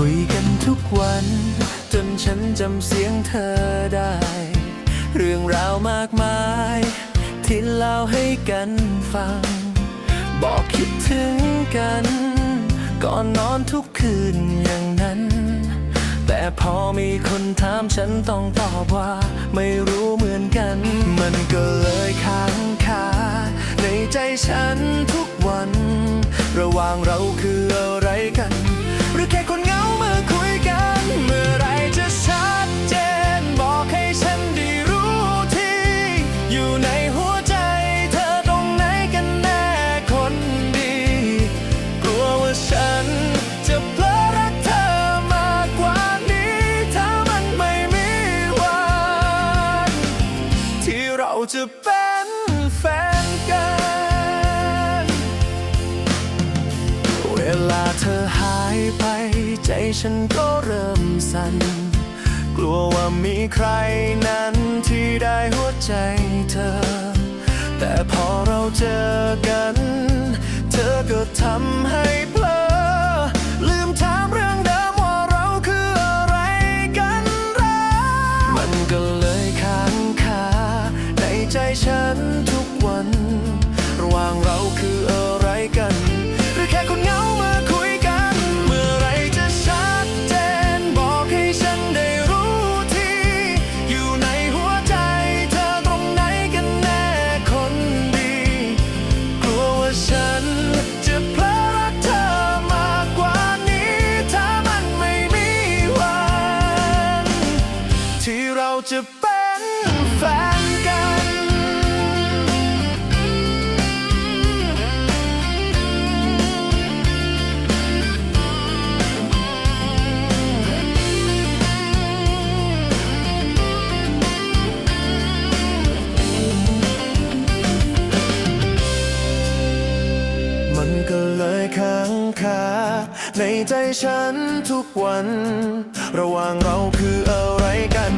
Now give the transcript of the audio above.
คุยกันทุกวัน จนฉันจำเสียงเธอได้ เรื่องราวมากมาย ที่เล่าให้กันฟัง บอกคิดถึงกัน ก่อนนอนทุกคืนอย่างนั้น แต่พอมีคนถามฉันต้องตอบว่า ไม่รู้เหมือนกัน มันก็เลยค้างคาในใจฉันทุกวัน ระหว่างเราคืออะไร จะเป็นแฟนกัน เวลาเธอหายไป ใจฉันก็เริ่มสั่น กลัวว่ามีใครนั้นที่ได้หัวใจเธอ แต่พอเราเจอกัน จะเป็นแฟนกัน มันก็เลยค้างคาในใจฉันทุกวัน ระหว่างเราคืออะไรกัน